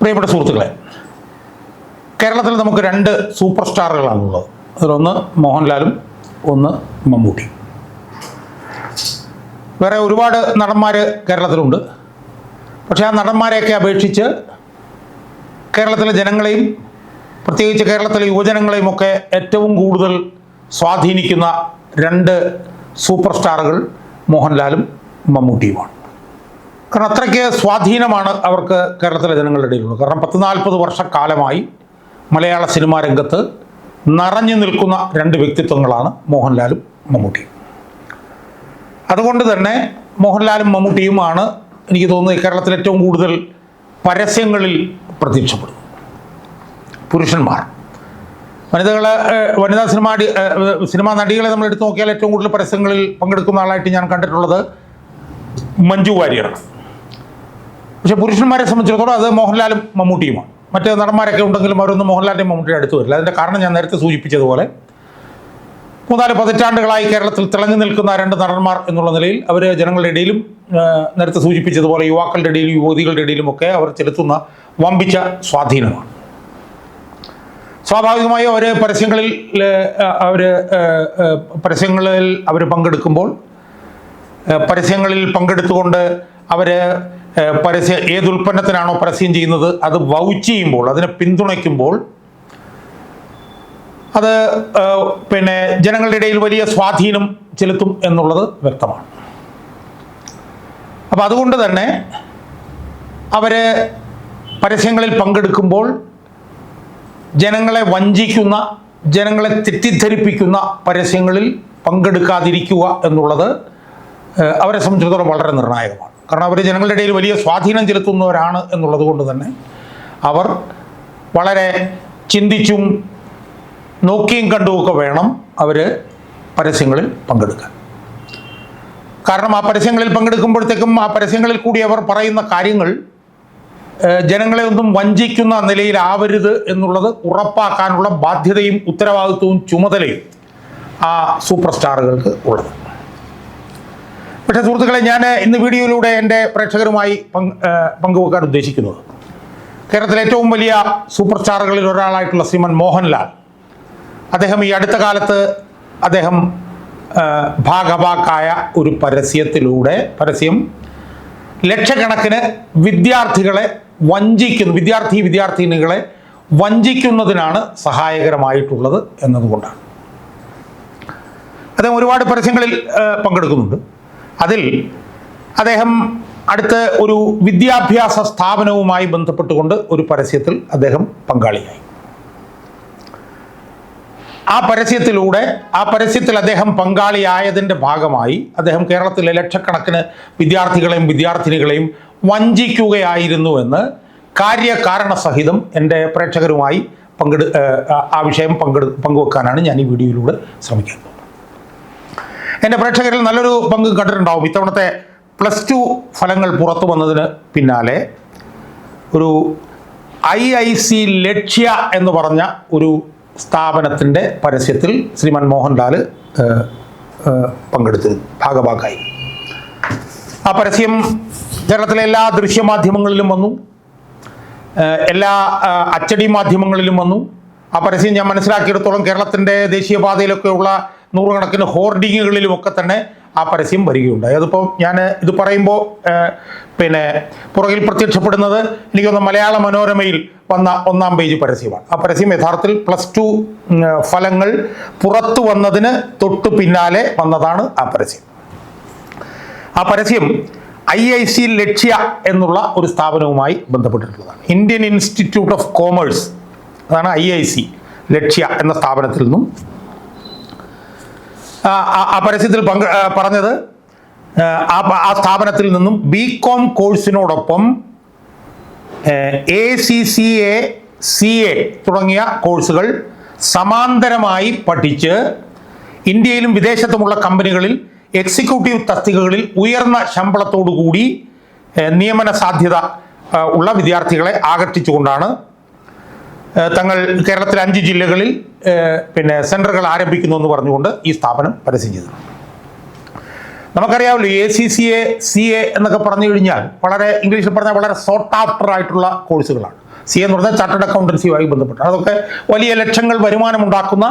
പ്രിയപ്പെട്ട സുഹൃത്തുക്കളെ കേരളത്തിൽ നമുക്ക് രണ്ട് സൂപ്പർ സ്റ്റാറുകളാണുള്ളത്. അതിലൊന്ന് മോഹൻലാലും ഒന്ന് മമ്മൂട്ടി. വേറെ ഒരുപാട് നടന്മാർ കേരളത്തിലുണ്ട്. പക്ഷേ ആ നടന്മാരെയൊക്കെ അപേക്ഷിച്ച് കേരളത്തിലെ ജനങ്ങളെയും പ്രത്യേകിച്ച് കേരളത്തിലെ യുവജനങ്ങളെയും ഒക്കെ ഏറ്റവും കൂടുതൽ സ്വാധീനിക്കുന്ന രണ്ട് സൂപ്പർ സ്റ്റാറുകൾ മോഹൻലാലും മമ്മൂട്ടിയുമാണ്. കാരണം അത്രയ്ക്ക് സ്വാധീനമാണ് അവർക്ക് കേരളത്തിലെ ജനങ്ങളുടെ ഇടയിലുള്ളത്. കാരണം പത്ത് നാൽപ്പത് വർഷക്കാലമായി മലയാള സിനിമാ രംഗത്ത് നിറഞ്ഞു നിൽക്കുന്ന രണ്ട് വ്യക്തിത്വങ്ങളാണ് മോഹൻലാലും മമ്മൂട്ടിയും. അതുകൊണ്ട് തന്നെ മോഹൻലാലും മമ്മൂട്ടിയുമാണ് എനിക്ക് തോന്നുന്നത് കേരളത്തിൽ ഏറ്റവും കൂടുതൽ പരസ്യങ്ങളിൽ പ്രത്യക്ഷപ്പെടുന്നു പുരുഷന്മാർ. വനിതകളെ വനിതാ സിനിമാ സിനിമാ നടികളെ നമ്മൾ എടുത്തു നോക്കിയാൽ ഏറ്റവും കൂടുതൽ പരസ്യങ്ങളിൽ പങ്കെടുക്കുന്ന ആളായിട്ട് ഞാൻ കണ്ടിട്ടുള്ളത് മഞ്ജു വാര്യറാണ് പക്ഷെ പുരുഷന്മാരെ സംബന്ധിച്ചിടത്തോളം അത് മോഹൻലാലും മമ്മൂട്ടിയുമാണ്. മറ്റ് നടന്മാരൊക്കെ ഉണ്ടെങ്കിലും അവരൊന്നും മോഹൻലാലിന്റെ മമ്മൂട്ടിയുടെ അടുത്ത് വരില്ല. അതിന്റെ കാരണം ഞാൻ നേരത്തെ സൂചിപ്പിച്ചതുപോലെ മൂന്നാൽ പതിറ്റാണ്ടുകളായി കേരളത്തിൽ തിളങ്ങി നിൽക്കുന്ന രണ്ട് നടന്മാർ എന്നുള്ള നിലയിൽ അവർ ജനങ്ങളുടെ ഇടയിലും നേരത്തെ സൂചിപ്പിച്ചതുപോലെ യുവാക്കളുടെ ഇടയിലും യുവതികളുടെ ഇടയിലുമൊക്കെ അവർ ചെലുത്തുന്ന വമ്പിച്ച സ്വാധീനമാണ്. സ്വാഭാവികമായും അവർ പരസ്യങ്ങളിൽ അവർ പരസ്യങ്ങളിൽ അവർ പങ്കെടുക്കുമ്പോൾ പരസ്യങ്ങളിൽ പങ്കെടുത്തുകൊണ്ട് അവർ പരസ്യ ഏത് ഉൽപ്പന്നത്തിനാണോ പരസ്യം ചെയ്യുന്നത് അത് വൗച്ച് ചെയ്യുമ്പോൾ അതിനെ പിന്തുണയ്ക്കുമ്പോൾ അത് പിന്നെ ജനങ്ങളുടെ ഇടയിൽ വലിയ സ്വാധീനം ചെലുത്തും എന്നുള്ളത് വ്യക്തമാണ്. അപ്പം അതുകൊണ്ട് തന്നെ അവർ പരസ്യങ്ങളിൽ പങ്കെടുക്കുമ്പോൾ ജനങ്ങളെ വഞ്ചിക്കുന്ന ജനങ്ങളെ തെറ്റിദ്ധരിപ്പിക്കുന്ന പരസ്യങ്ങളിൽ പങ്കെടുക്കാതിരിക്കുക എന്നുള്ളത് അവരെ സംബന്ധിച്ചിടത്തോളം വളരെ നിർണായകമാണ്. കാരണം അവർ ജനങ്ങളുടെ ഇടയിൽ വലിയ സ്വാധീനം ചെലുത്തുന്നവരാണ് എന്നുള്ളത് കൊണ്ട് തന്നെ അവർ വളരെ ചിന്തിച്ചും നോക്കിയും കണ്ടുമൊക്കെ വേണം അവർ പരസ്യങ്ങളിൽ പങ്കെടുക്കാൻ. കാരണം ആ പരസ്യങ്ങളിൽ പങ്കെടുക്കുമ്പോഴത്തേക്കും ആ പരസ്യങ്ങളിൽ കൂടി അവർ പറയുന്ന കാര്യങ്ങൾ ജനങ്ങളെ ഒന്നും വഞ്ചിക്കുന്ന നിലയിലാവരുത് എന്നുള്ളത് ഉറപ്പാക്കാനുള്ള ബാധ്യതയും ഉത്തരവാദിത്വവും ചുമതലയും ആ സൂപ്പർ സ്റ്റാറുകൾക്ക് ഉള്ളത്. പക്ഷേ സുഹൃത്തുക്കളെ ഞാൻ ഇന്ന് വീഡിയോയിലൂടെ എന്റെ പ്രേക്ഷകരുമായി പങ്കുവെക്കാൻ ഉദ്ദേശിക്കുന്നത് കേരളത്തിലെ ഏറ്റവും വലിയ സൂപ്പർ സ്റ്റാറുകളിൽ ഒരാളായിട്ടുള്ള ശ്രീമൻ മോഹൻലാൽ. അദ്ദേഹം ഈ അടുത്ത കാലത്ത് അദ്ദേഹം ഭാഗഭാക്കായ ഒരു പരസ്യത്തിലൂടെ പരസ്യം ലക്ഷക്കണക്കിന് വിദ്യാർത്ഥികളെ വഞ്ചിക്കുന്നു വിദ്യാർത്ഥി വിദ്യാർത്ഥിനികളെ വഞ്ചിക്കുന്നതിനാണ് സഹായകരമായിട്ടുള്ളത് എന്നതുകൊണ്ടാണ്. അദ്ദേഹം ഒരുപാട് പരസ്യങ്ങളിൽ പങ്കെടുക്കുന്നുണ്ട്. അതിൽ അദ്ദേഹം അടുത്ത് ഒരു വിദ്യാഭ്യാസ സ്ഥാപനവുമായി ബന്ധപ്പെട്ടുകൊണ്ട് ഒരു പരസ്യത്തിൽ അദ്ദേഹം പങ്കാളിയായി. ആ പരസ്യത്തിലൂടെ ആ പരസ്യത്തിൽ അദ്ദേഹം പങ്കാളിയായതിന്റെ ഭാഗമായി അദ്ദേഹം കേരളത്തിലെ ലക്ഷക്കണക്കിന് വിദ്യാർത്ഥികളെയും വിദ്യാർത്ഥിനികളെയും വഞ്ചിക്കുകയായിരുന്നു എന്ന് കാര്യകാരണ സഹിതം എന്റെ പ്രേക്ഷകരുമായി പങ്കെടു ആ വിഷയം പങ്കെടു പങ്കുവെക്കാനാണ് ഞാൻ ഈ വീഡിയോയിലൂടെ ശ്രമിക്കുന്നത്. എന്റെ പ്രേക്ഷകരിൽ നല്ലൊരു പങ്ക് കണ്ടിട്ടുണ്ടാവും. ഇത്തവണത്തെ പ്ലസ് ടു ഫലങ്ങൾ പുറത്തു വന്നതിന് പിന്നാലെ ഒരു ഐ ഐ സി ലക്ഷ്യ എന്ന് പറഞ്ഞ ഒരു സ്ഥാപനത്തിന്റെ പരസ്യത്തിൽ ശ്രീ മൻമോഹൻലാൽ പങ്കെടുത്തിരുന്നു ഭാഗഭാഗമായി ആ പരസ്യം കേരളത്തിലെ എല്ലാ ദൃശ്യമാധ്യമങ്ങളിലും വന്നു. എല്ലാ അച്ചടി മാധ്യമങ്ങളിലും വന്നു. ആ പരസ്യം ഞാൻ മനസ്സിലാക്കിയെടുത്തോളം കേരളത്തിന്റെ ദേശീയപാതയിലൊക്കെയുള്ള നൂറുകണക്കിന് ഹോർഡിങ്ങുകളിലുമൊക്കെ തന്നെ ആ പരസ്യം വരികയുണ്ടായി. അതിപ്പോൾ ഞാൻ ഇത് പറയുമ്പോൾ പിന്നെ പുറകിൽ പ്രത്യക്ഷപ്പെടുന്നത് എനിക്കൊന്ന് മലയാള മനോരമയിൽ വന്ന ഒന്നാം പേജ് പരസ്യമാണ്. ആ പരസ്യം യഥാർത്ഥത്തിൽ പ്ലസ് ടു ഫലങ്ങൾ പുറത്തു വന്നതിന് തൊട്ടു പിന്നാലെ വന്നതാണ് ആ പരസ്യം. ആ പരസ്യം ഐ ഐ സി ലക്ഷ്യ എന്നുള്ള ഒരു സ്ഥാപനവുമായി ബന്ധപ്പെട്ടിട്ടുള്ളതാണ്. ഇന്ത്യൻ ഇൻസ്റ്റിറ്റ്യൂട്ട് ഓഫ് കോമേഴ്സ് അതാണ് ഐ ഐ സി ലക്ഷ്യ എന്ന സ്ഥാപനത്തിൽ നിന്നും ആ, പരസ്യത്തിൽ പങ്ക് പറഞ്ഞത് ആ, സ്ഥാപനത്തിൽ നിന്നും B com കോഴ്സിനോടൊപ്പം A C C A C A തുടങ്ങിയ കോഴ്സുകൾ സമാന്തരമായി പഠിച്ച് ഇന്ത്യയിലും വിദേശത്തുമുള്ള കമ്പനികളിൽ എക്സിക്യൂട്ടീവ് തസ്തികകളിൽ ഉയർന്ന ശമ്പളത്തോടു കൂടി നിയമന സാധ്യത ഉള്ള വിദ്യാർത്ഥികളെ ആകർഷിച്ചുകൊണ്ടാണ് തങ്ങൾ കേരളത്തിലെ അഞ്ച് ജില്ലകളിൽ പിന്നെ സെന്ററുകൾ ആരംഭിക്കുന്നു എന്ന് പറഞ്ഞുകൊണ്ട് ഈ സ്ഥാപനം പരസ്യം ചെയ്തു. നമുക്കറിയാമല്ലോ A C C A C A എന്നൊക്കെ പറഞ്ഞു കഴിഞ്ഞാൽ വളരെ ഇംഗ്ലീഷിൽ പറഞ്ഞാൽ വളരെ സോട്ട് ആഫ്റ്റർ ആയിട്ടുള്ള കോഴ്സുകളാണ്. സി എന്ന് പറഞ്ഞാൽ ചാർട്ടേഡ് അക്കൗണ്ടൻസിയുമായി ബന്ധപ്പെട്ട് അതൊക്കെ വലിയ ലക്ഷങ്ങൾ വരുമാനമുണ്ടാക്കുന്ന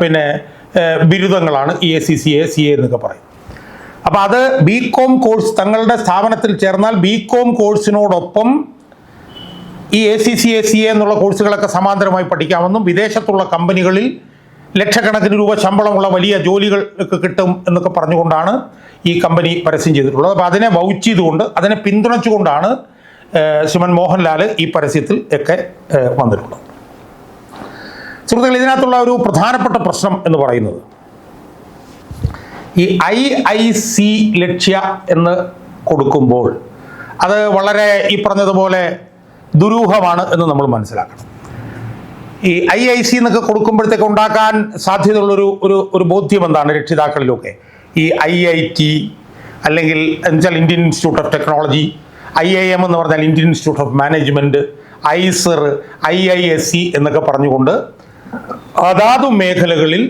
പിന്നെ ബിരുദങ്ങളാണ് ഈ A C C A C A എന്നൊക്കെ പറയും അപ്പോൾ അത് ബി കോം കോഴ്സ് തങ്ങളുടെ സ്ഥാപനത്തിൽ ചേർന്നാൽ ബി കോം കോഴ്സിനോടൊപ്പം ഈ A C C A C A എന്നുള്ള കോഴ്സുകളൊക്കെ സമാന്തരമായി പഠിക്കാമെന്നും വിദേശത്തുള്ള കമ്പനികളിൽ ലക്ഷക്കണക്കിന് രൂപ ശമ്പളമുള്ള വലിയ ജോലികൾക്ക് കിട്ടും എന്നൊക്കെ പറഞ്ഞുകൊണ്ടാണ് ഈ കമ്പനി പരസ്യം ചെയ്തിട്ടുള്ളത്. അപ്പോൾ അതിനെ വൗച്ച് ചെയ്തുകൊണ്ട് അതിനെ പിന്തുണച്ചുകൊണ്ടാണ് ശിവൻ മോഹൻലാൽ ഈ പരസ്യത്തിൽ ഒക്കെ വന്നിട്ടുള്ളത്. സുഹൃത്തുക്കൾ ഇതിനകത്തുള്ള ഒരു പ്രധാനപ്പെട്ട പ്രശ്നം എന്ന് പറയുന്നത് ഈ ഐ ഐ സി ലക്ഷ്യ എന്ന് കൊടുക്കുമ്പോൾ അത് വളരെ ഈ പറഞ്ഞതുപോലെ ദുരൂഹമാണ് എന്ന് നമ്മൾ മനസ്സിലാക്കണം. ഈ ഐ ഐ സി എന്നൊക്കെ കൊടുക്കുമ്പോഴത്തേക്ക് ഉണ്ടാക്കാൻ സാധ്യതയുള്ളൊരു ഒരു ഒരു ബോധ്യം എന്താണ് രക്ഷിതാക്കളിലൊക്കെ? ഈ ഐ ഐ ടി അല്ലെങ്കിൽ എന്നുവെച്ചാൽ Indian institute of technology I I M എന്ന് പറഞ്ഞാൽ Indian institute of management IISER I I S C എന്നൊക്കെ പറഞ്ഞുകൊണ്ട് അതാതു മേഖലകളിൽ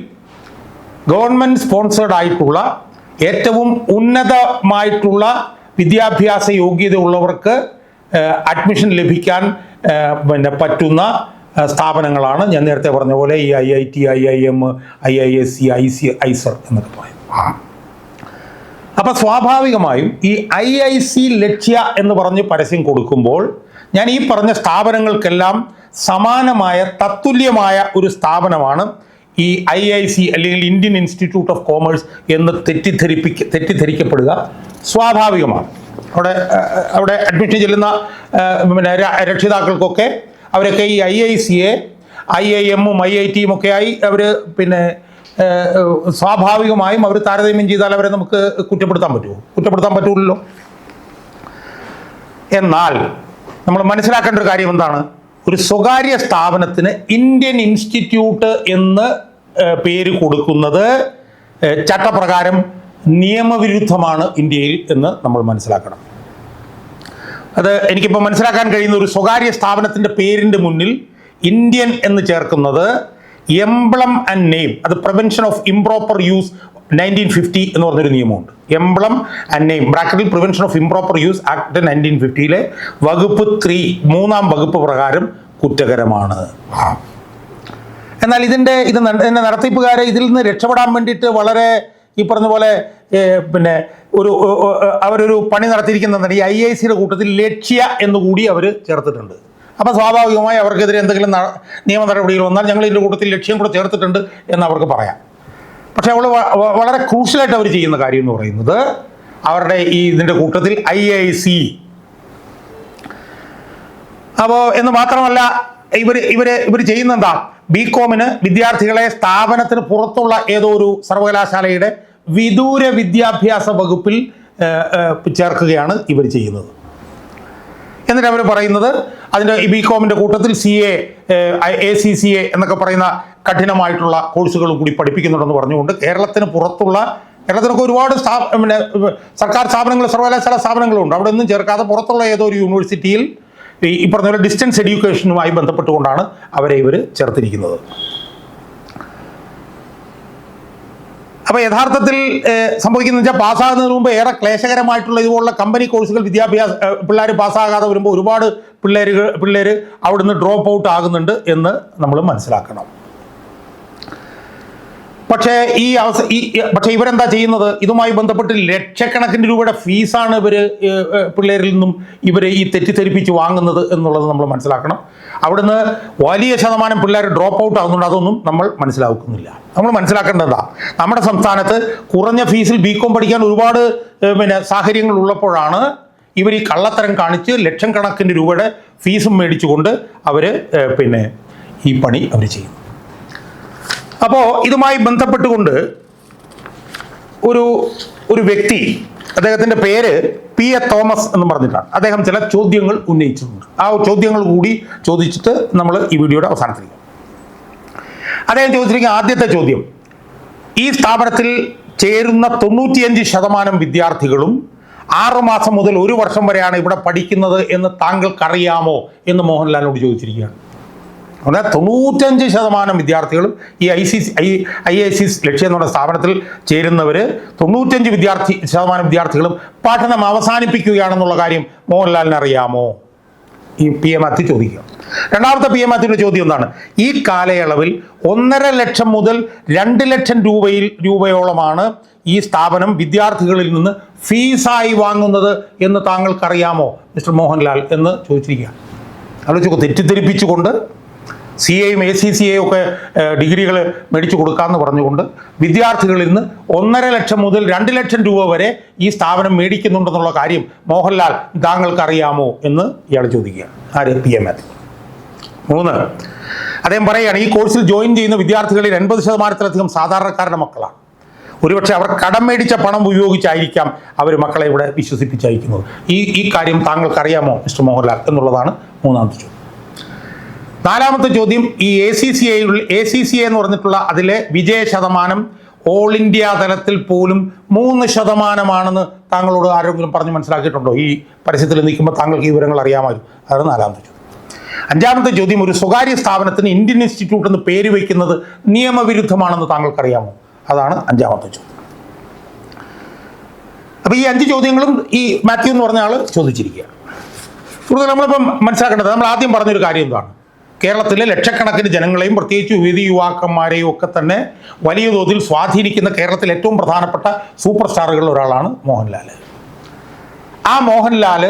ഗവൺമെന്റ് സ്പോൺസേഡ് ആയിട്ടുള്ള ഏറ്റവും ഉന്നതമായിട്ടുള്ള വിദ്യാഭ്യാസ യോഗ്യതയുള്ളവർക്ക് അഡ്മിഷൻ ലഭിക്കാൻ പിന്നെ പറ്റുന്ന സ്ഥാപനങ്ങളാണ് ഞാൻ നേരത്തെ പറഞ്ഞ പോലെ ഈ I I T I I M I I S C I C IISER എന്നൊക്കെ പറയും. അപ്പം സ്വാഭാവികമായും ഈ ഐ ഐ സി ലക്ഷ്യ എന്ന് പറഞ്ഞ് പരസ്യം കൊടുക്കുമ്പോൾ ഞാൻ ഈ പറഞ്ഞ സ്ഥാപനങ്ങൾക്കെല്ലാം സമാനമായ തത്തുല്യമായ ഒരു സ്ഥാപനമാണ് ഈ ഐ ഐ സി അല്ലെങ്കിൽ ഇന്ത്യൻ ഇൻസ്റ്റിറ്റ്യൂട്ട് ഓഫ് കോമേഴ്സ് എന്ന് തെറ്റിദ്ധരിപ്പിക്ക തെറ്റിദ്ധരിക്കപ്പെടുക സ്വാഭാവികമാണ്. അവിടെ അവിടെ അഡ്മിഷൻ ചെല്ലുന്ന പിന്നെ രക്ഷിതാക്കൾക്കൊക്കെ അവരൊക്കെ ഈ ഐ ഐ സിയെ ഐ ഐ എമ്മും ഐ ഐ ടിയും ഒക്കെ ആയി അവർ പിന്നെ സ്വാഭാവികമായും അവർ താരതമ്യം ചെയ്താൽ അവരെ നമുക്ക് കുറ്റപ്പെടുത്താൻ പറ്റുമോ? കുറ്റപ്പെടുത്താൻ പറ്റൂലല്ലോ. എന്നാൽ നമ്മൾ മനസ്സിലാക്കേണ്ട ഒരു കാര്യം എന്താണ്? ഒരു സ്വകാര്യ സ്ഥാപനത്തിന് ഇന്ത്യൻ ഇൻസ്റ്റിറ്റ്യൂട്ട് എന്ന് പേര് കൊടുക്കുന്നത് ചട്ടപ്രകാരം നിയമവിരുദ്ധമാണ് ഇന്ത്യയിൽ എന്ന് നമ്മൾ മനസ്സിലാക്കണം. അത് എനിക്കിപ്പോൾ മനസ്സിലാക്കാൻ കഴിയുന്ന ഒരു സ്വകാര്യ സ്ഥാപനത്തിന്റെ പേരിന്റെ മുന്നിൽ ഇന്ത്യൻ എന്ന് ചേർക്കുന്നത് എംബ്ലം ആൻഡ് നെയിം. അത് prevention of improper use nineteen fifty എന്ന് പറഞ്ഞൊരു നിയമമുണ്ട്. എംബ്ലം ആൻഡ് നെയിം ബ്രാക്കറ്റിൽ prevention of improper use act nineteen ഫിഫ്റ്റിയിലെ വകുപ്പ് ത്രീ മൂന്നാം വകുപ്പ് പ്രകാരം കുറ്റകരമാണ്. എന്നാൽ ഇതിന്റെ ഇത് നടത്തിപ്പുകാരെ ഇതിൽ നിന്ന് രക്ഷപ്പെടാൻ വേണ്ടിയിട്ട് വളരെ ഈ പറഞ്ഞ പോലെ പിന്നെ ഒരു അവരൊരു പണി നടത്തിയിരിക്കുന്നതാണ്. ഈ ഐ ഐ സിയുടെ കൂട്ടത്തിൽ ലക്ഷ്യ എന്നുകൂടി അവർ ചേർത്തിട്ടുണ്ട്. അപ്പോൾ സ്വാഭാവികമായി അവർക്കെതിരെ എന്തെങ്കിലും നിയമ നടപടികൾ വന്നാൽ ഞങ്ങൾ ഇതിന്റെ കൂട്ടത്തിൽ ലക്ഷ്യം കൂടെ ചേർത്തിട്ടുണ്ട് എന്ന് അവർക്ക് പറയാം. പക്ഷെ അവൾ വളരെ ക്രൂഷ്യലായിട്ട് അവർ ചെയ്യുന്ന കാര്യം എന്ന് പറയുന്നത് അവരുടെ ഈ ഇതിന്റെ കൂട്ടത്തിൽ ഐ ഐ സി. അപ്പോൾ എന്ന് മാത്രമല്ല ഇവർ ഇവർ ഇവർ ചെയ്യുന്ന എന്താ? ബി കോമിന് വിദ്യാർത്ഥികളെ സ്ഥാപനത്തിന് പുറത്തുള്ള ഏതോ ഒരു സർവകലാശാലയുടെ വിദൂര വിദ്യാഭ്യാസ വകുപ്പിൽ ചേർക്കുകയാണ് ഇവർ ചെയ്യുന്നത്. എന്നിട്ട് അവർ പറയുന്നത് അതിന്റെ ബി കോമിന്റെ കൂട്ടത്തിൽ C A A C C A എന്നൊക്കെ പറയുന്ന കഠിനമായിട്ടുള്ള കോഴ്സുകൾ കൂടി പഠിപ്പിക്കുന്നുണ്ടെന്ന് പറഞ്ഞുകൊണ്ട് കേരളത്തിന് പുറത്തുള്ള കേരളത്തിനൊക്കെ ഒരുപാട് സ്ഥാ പിന്നെ സർക്കാർ സ്ഥാപനങ്ങൾ സർവകലാശാല സ്ഥാപനങ്ങളുണ്ട്. അവിടെ ഒന്നും ചേർക്കാതെ പുറത്തുള്ള ഏതോ ഒരു യൂണിവേഴ്സിറ്റിയിൽ ഈ പറഞ്ഞ ഡിസ്റ്റൻസ് എഡ്യൂക്കേഷനുമായി ബന്ധപ്പെട്ടുകൊണ്ടാണ് അവരെ ഇവർ ചേർത്തിരിക്കുന്നത്. അപ്പോൾ യഥാർത്ഥത്തിൽ സംഭവിക്കുന്ന സംഭവിക്കുന്നത് വെച്ചാൽ പാസ്സാകുന്നതിന് മുമ്പ് ഏറെ ക്ലേശകരമായിട്ടുള്ള ഇതുപോലുള്ള കമ്പനി കോഴ്സുകൾ വിദ്യാഭ്യാസ പിള്ളേർ പാസ്സാകാതെ വരുമ്പോൾ ഒരുപാട് പിള്ളേർ പിള്ളേർ അവിടുന്ന് ഡ്രോപ്പ് ഔട്ട് ആകുന്നുണ്ട് എന്ന് നമ്മൾ മനസ്സിലാക്കണം. പക്ഷേ ഈ അവസ ഈ പക്ഷെ ഇവരെന്താ ചെയ്യുന്നത്? ഇതുമായി ബന്ധപ്പെട്ട് ലക്ഷക്കണക്കിന് രൂപയുടെ ഫീസാണ് ഇവർ പിള്ളേരിൽ നിന്നും ഇവർ ഈ തെറ്റിദ്ധരിപ്പിച്ച് വാങ്ങുന്നത് എന്നുള്ളത് നമ്മൾ മനസ്സിലാക്കണം. അവിടുന്ന് വലിയ ശതമാനം പിള്ളേർ ഡ്രോപ്പ് ഔട്ട് ആകുന്നുണ്ട് അതൊന്നും നമ്മൾ മനസ്സിലാക്കുന്നില്ല. നമ്മൾ മനസ്സിലാക്കേണ്ടതാ നമ്മുടെ സംസ്ഥാനത്ത് കുറഞ്ഞ ഫീസിൽ ബി കോം പഠിക്കാൻ ഒരുപാട് പിന്നെ സാഹചര്യങ്ങൾ ഉള്ളപ്പോഴാണ് ഇവർ ഈ കള്ളത്തരം കാണിച്ച് ലക്ഷം കണക്കിന് രൂപയുടെ ഫീസും മേടിച്ചുകൊണ്ട് അവർ പിന്നെ ഈ പണി അവർ ചെയ്യും അപ്പോൾ ഇതുമായി ബന്ധപ്പെട്ടുകൊണ്ട് ഒരു ഒരു വ്യക്തി അദ്ദേഹത്തിന്റെ പേര് പി എ തോമസ് എന്ന് പറഞ്ഞിട്ടാണ്. അദ്ദേഹം ചില ചോദ്യങ്ങൾ ഉന്നയിച്ചിട്ടുണ്ട്. ആ ചോദ്യങ്ങൾ കൂടി ചോദിച്ചിട്ട് നമ്മൾ ഈ വീഡിയോയുടെ അവസാനത്തിലേക്ക് അദ്ദേഹം ചോദിച്ചിരിക്കുന്ന ആദ്യത്തെ ചോദ്യം ഈ സ്ഥാപനത്തിൽ ചേരുന്ന തൊണ്ണൂറ്റിയഞ്ച് ശതമാനം വിദ്യാർത്ഥികളും ആറ് മാസം മുതൽ ഒരു വർഷം വരെയാണ് ഇവിടെ പഠിക്കുന്നത് എന്ന് താങ്കൾക്കറിയാമോ എന്ന് മോഹൻലാലിനോട് ചോദിച്ചിരിക്കുകയാണ്. പറഞ്ഞാൽ തൊണ്ണൂറ്റഞ്ച് ശതമാനം വിദ്യാർത്ഥികളും ഈ I C I I I C Lakshyam എന്നുള്ള സ്ഥാപനത്തിൽ ചേരുന്നവർ തൊണ്ണൂറ്റഞ്ച് വിദ്യാർത്ഥി ശതമാനം വിദ്യാർത്ഥികളും പഠനം അവസാനിപ്പിക്കുകയാണെന്നുള്ള കാര്യം മോഹൻലാലിന് അറിയാമോ? ഈ പി എം അത്തി ചോദിക്കുക രണ്ടാമത്തെ പി എം അത്തിന്റെ ചോദ്യം എന്താണ്? ഈ കാലയളവിൽ ഒന്നര ലക്ഷം മുതൽ രണ്ട് ലക്ഷം രൂപയിൽ രൂപയോളമാണ് ഈ സ്ഥാപനം വിദ്യാർത്ഥികളിൽ നിന്ന് ഫീസായി വാങ്ങുന്നത് എന്ന് താങ്കൾക്കറിയാമോ മിസ്റ്റർ മോഹൻലാൽ എന്ന് ചോദിച്ചിരിക്കുക ആലോചിച്ചു തെറ്റിദ്ധരിപ്പിച്ചുകൊണ്ട് സി എയും എ സി സി എയും ഒക്കെ ഡിഗ്രികൾ മേടിച്ചു കൊടുക്കാമെന്ന് പറഞ്ഞുകൊണ്ട് വിദ്യാർത്ഥികളിൽ നിന്ന് ഒന്നര ലക്ഷം മുതൽ രണ്ട് ലക്ഷം രൂപ വരെ ഈ സ്ഥാപനം മേടിക്കുന്നുണ്ടെന്നുള്ള കാര്യം മോഹൻലാൽ താങ്കൾക്ക് അറിയാമോ എന്ന് ഇയാൾ ചോദിക്കുക ആര്? P M Mathew. മൂന്ന്. അദ്ദേഹം പറയുകയാണ് ഈ കോഴ്സിൽ ജോയിൻ ചെയ്യുന്ന വിദ്യാർത്ഥികളിൽ എൺപത് ശതമാനത്തിലധികം സാധാരണക്കാരുടെ മക്കളാണ്. ഒരുപക്ഷെ അവർ കടം മേടിച്ച പണം ഉപയോഗിച്ചായിരിക്കാം അവർ മക്കളെ ഇവിടെ വിശ്വസിപ്പിച്ചയക്കുന്നത്. ഈ ഈ കാര്യം താങ്കൾക്ക് അറിയാമോ മിസ്റ്റർ മോഹൻലാൽ? എന്നുള്ളതാണ് മൂന്നാമത്തെ ചോദ്യം. നാലാമത്തെ ചോദ്യം ഈ A C C I A C C എന്ന് പറഞ്ഞിട്ടുള്ള അതിലെ വിജയ ശതമാനം ഓൾ ഇന്ത്യ തലത്തിൽ പോലും മൂന്ന് ശതമാനമാണെന്ന് താങ്കളോട് ആരെങ്കിലും പറഞ്ഞ് മനസ്സിലാക്കിയിട്ടുണ്ടോ? ഈ പരസ്യത്തിൽ നിൽക്കുമ്പോൾ താങ്കൾക്ക് ഈ വിവരങ്ങൾ അറിയാമായിരുന്നു. അതാണ് നാലാമത്തെ ചോദ്യം. അഞ്ചാമത്തെ ചോദ്യം ഒരു സ്വകാര്യ സ്ഥാപനത്തിന് ഇന്ത്യൻ ഇൻസ്റ്റിറ്റ്യൂട്ട് എന്ന് പേര് വയ്ക്കുന്നത് നിയമവിരുദ്ധമാണെന്ന് താങ്കൾക്കറിയാമോ? അതാണ് അഞ്ചാമത്തെ ചോദ്യം. അപ്പോൾ ഈ അഞ്ച് ചോദ്യങ്ങളും ഈ മാത്യു എന്ന് പറഞ്ഞ ആൾ ചോദിച്ചിരിക്കുകയാണ്. കൂടുതൽ നമ്മളിപ്പം മനസ്സിലാക്കേണ്ടത് നമ്മൾ ആദ്യം പറഞ്ഞൊരു കാര്യം എന്താണ്? കേരളത്തിലെ ലക്ഷക്കണക്കിന് ജനങ്ങളെയും പ്രത്യേകിച്ച് യുവതി യുവാക്കന്മാരെയും ഒക്കെ തന്നെ വലിയ തോതിൽ സ്വാധീനിക്കുന്ന കേരളത്തിലെ ഏറ്റവും പ്രധാനപ്പെട്ട സൂപ്പർ സ്റ്റാറുകളിൽ ഒരാളാണ് മോഹൻലാൽ ആ മോഹൻലാൽ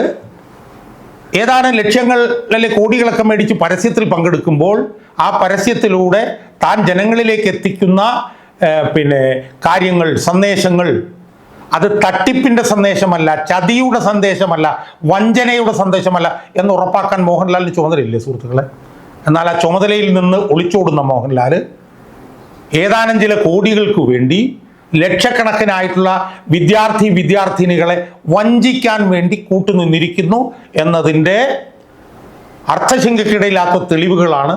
ഏതാനും ലക്ഷ്യങ്ങളിലെ കോടികളൊക്കെ മേടിച്ച് പരസ്യത്തിൽ പങ്കെടുക്കുമ്പോൾ ആ പരസ്യത്തിലൂടെ താൻ ജനങ്ങളിലേക്ക് എത്തിക്കുന്ന പിന്നെ കാര്യങ്ങൾ സന്ദേശങ്ങൾ അത് തട്ടിപ്പിന്റെ സന്ദേശമല്ല ചതിയുടെ സന്ദേശമല്ല വഞ്ചനയുടെ സന്ദേശമല്ല എന്ന് ഉറപ്പാക്കാൻ മോഹൻലാലിന് ചുമതലയില്ലേ സുഹൃത്തുക്കളെ? എന്നാൽ ആ ചുമതലയിൽ നിന്ന് ഒളിച്ചോടുന്ന മോഹൻലാൽ ഏതാനും ചില കോടികൾക്ക് വേണ്ടി ലക്ഷക്കണക്കിനായിട്ടുള്ള വിദ്യാർത്ഥി വിദ്യാർത്ഥിനികളെ വഞ്ചിക്കാൻ വേണ്ടി കൂട്ടുനിന്നിരിക്കുന്നു എന്നതിന്റെ അർത്ഥശങ്കയ്ക്കിടയില്ലാത്ത തെളിവുകളാണ്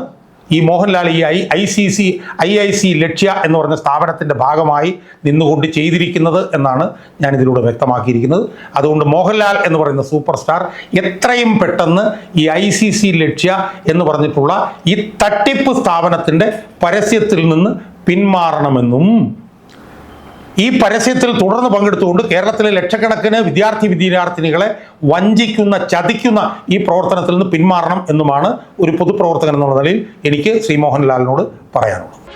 ഈ മോഹൻലാൽ ഈ I I C C I I C Lakshya എന്ന് പറഞ്ഞ സ്ഥാപനത്തിന്റെ ഭാഗമായി നിന്നുകൊണ്ട് ചെയ്തിരിക്കുന്നത് എന്നാണ് ഞാൻ ഇതിലൂടെ വ്യക്തമാക്കിയിരിക്കുന്നത്. അതുകൊണ്ട് മോഹൻലാൽ എന്ന് പറയുന്ന സൂപ്പർ സ്റ്റാർ എത്രയും പെട്ടെന്ന് ഈ ഐ സി സി ലക്ഷ്യ എന്ന് പറഞ്ഞിട്ടുള്ള ഈ തട്ടിപ്പ് സ്ഥാപനത്തിന്റെ പരസ്യത്തിൽ നിന്ന് പിന്മാറണമെന്നും ഈ പരസ്യത്തിൽ തുടർന്ന് പങ്കെടുത്തുകൊണ്ട് കേരളത്തിലെ ലക്ഷക്കണക്കിന് വിദ്യാർത്ഥി വിദ്യാർത്ഥിനികളെ വഞ്ചിക്കുന്ന ചതിക്കുന്ന ഈ പ്രവർത്തനത്തിൽ നിന്ന് പിന്മാറണം എന്നുമാണ് ഒരു പൊതുപ്രവർത്തകൻ എന്നുള്ള നിലയിൽ എനിക്ക് ശ്രീ മോഹൻലാലിനോട് പറയാനുള്ളത്.